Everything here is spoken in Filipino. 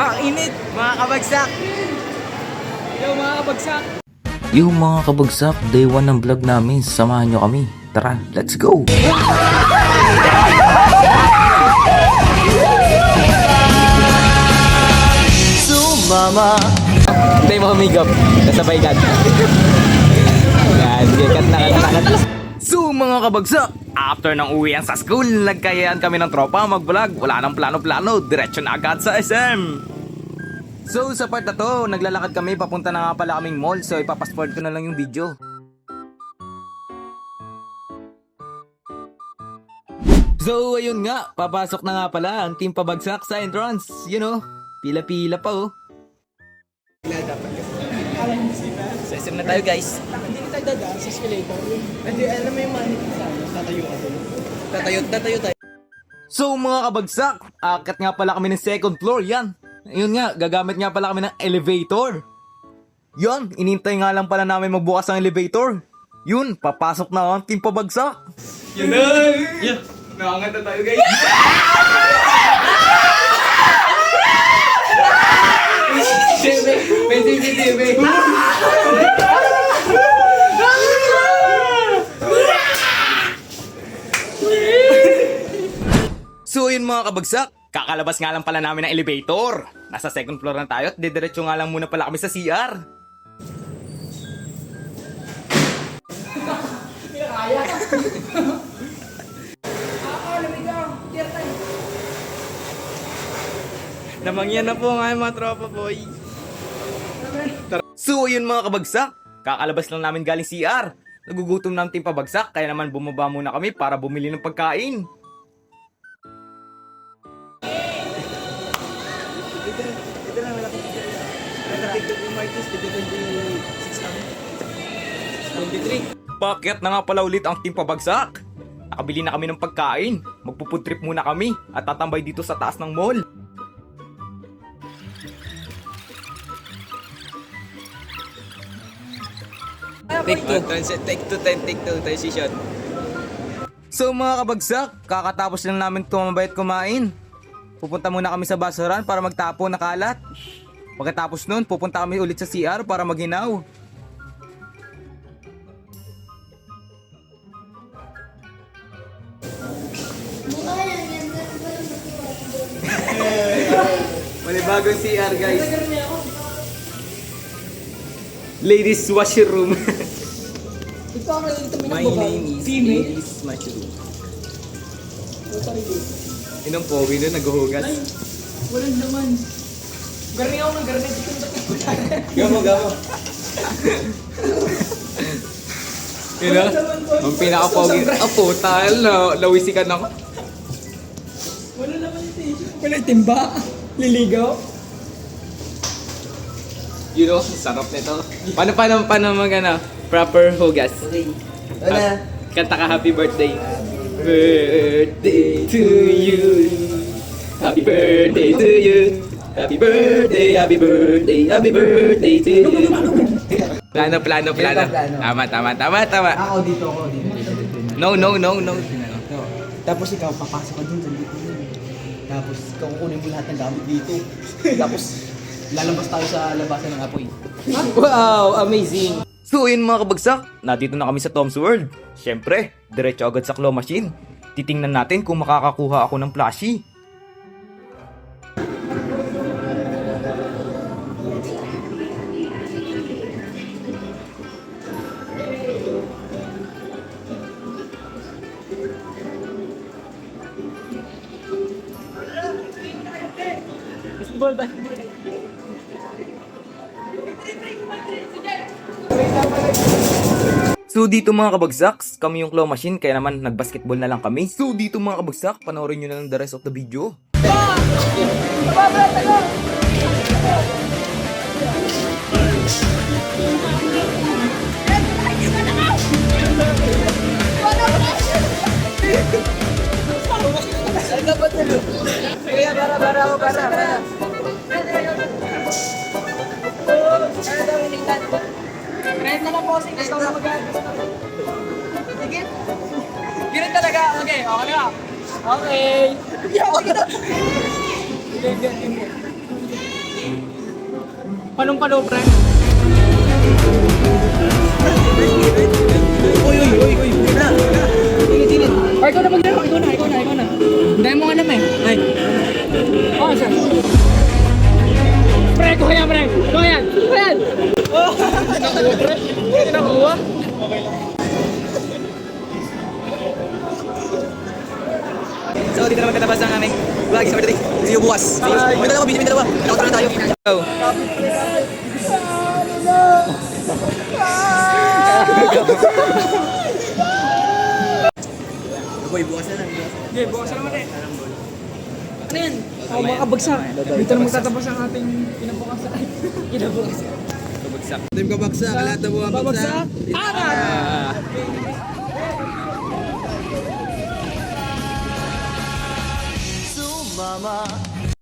Ah, init! Mga kabagsak! Yo, mga kabagsak! Yung mga kabagsak, day 1 ng vlog namin, samahan nyo kami. Tara, let's go! Sumama! Tayo mga makeup. Kasabay kat. Yan, kat na, kat na, kat. So mga kabagsak, after ng uwian sa school, nagkayaan kami ng tropa mag-vlog. Wala nang plano-plano, diretso na agad sa SM. So sa part na to, naglalakad kami, papunta na nga pala kaming mall, so ipapassport ko na lang yung video. So ayun nga, papasok na nga pala ang team pabagsak sa entrance. You know, pila-pila pa oh. SM na tayo guys. Hindi tayo dadaan sa escalator. Hindi, alam mo yung mga tatayo ka doon. Tatayo, tatayo tayo. So mga kabagsak, akit nga pala kami ng second floor, yan. Ayun nga, gagamit nga pala kami ng elevator. Yun, inintay nga lang pala namin magbukas ang elevator. Yun, papasok na ang team pabagsak. Yun na! Yeah. Nakangat na tayo guys. May CCTV. Kabagsak, kakalabas nga lang pala namin ng elevator. Nasa second floor na tayo at didiretso nga lang muna pala kami sa CR. Namangyan na po nga yung mga tropa boy. So yun mga kabagsak, kakalabas lang namin galing CR. Nagugutom na ang team pabagsak kaya naman bumaba muna kami para bumili ng pagkain. Bakit na nga pala ulit ang team pabagsak? Nakabili na kami ng pagkain. Magpupud trip muna kami at tatambay dito sa taas ng mall. Take two. take two, ten, take two, transition. So mga kabagsak, kakatapos lang namin tumambay at kumain. Pupunta muna kami sa basuran para magtapo na kalat. Pagkatapos nun, pupunta kami ulit sa CR para maginaw. Malibagong CR guys. Ladies washroom. My name is? Ladies Washroom. Inong powi na naghuhugas. Ay, walang naman. Garni ako ng garni. Gamo, gamo. Yun na? Ang pinaka-pogi. Ah, puta. Na, lawisikan ako. Wala naman yung tissue. Wala timba. Liligaw. You know, sarap nito. Paano, paano, paano mag, ano, proper hugas? Wala. Kanta ka happy birthday. Birthday to you. Happy birthday to you. Happy birthday, happy birthday, happy birthday to you. Plano, plano, plano. plano. Tama, tama, tama, tama. Ako dito, ako dito. no, no, no. No. Tapos ikaw, papasok ka dun sa dito. Tapos ikaw kukunin mo lahat ng gamit dito. Tapos lalabas tayo sa labasan ng apoy. Wow, amazing! So yun mga kabagsak, nandito na kami sa Tom's World. Siyempre, diretso agad sa claw machine. Titingnan natin kung makakakuha ako ng plushie. So dito mga kabagsaks, kami yung claw machine kaya naman nagbasketball na lang kami. So dito mga kabagsak, panoorin nyo na lang the rest of the video. Kaya para para ako para Red na lang po kasi gusto ko mag-agas na. Sige. Ganun talaga. Okay, okay na. Okay. Panong palo, pre? Yan. Oh, nakuha, pre. Hindi nakuha. So, dito naman katapos ang aming vlog sa birthday. See you bukas. See you. May dalawa, may dalawa. Nakautra na tayo. Go. Boy, bukas na lang. Okay, bukas na naman eh. Ano yan? Oh, mga kabagsak. Dito na magtatapos ang ating pinabukasan. Kinabukasan. Kabagsak. Team kabagsak. Lahat na buwan Babagsak. Angat! Sumama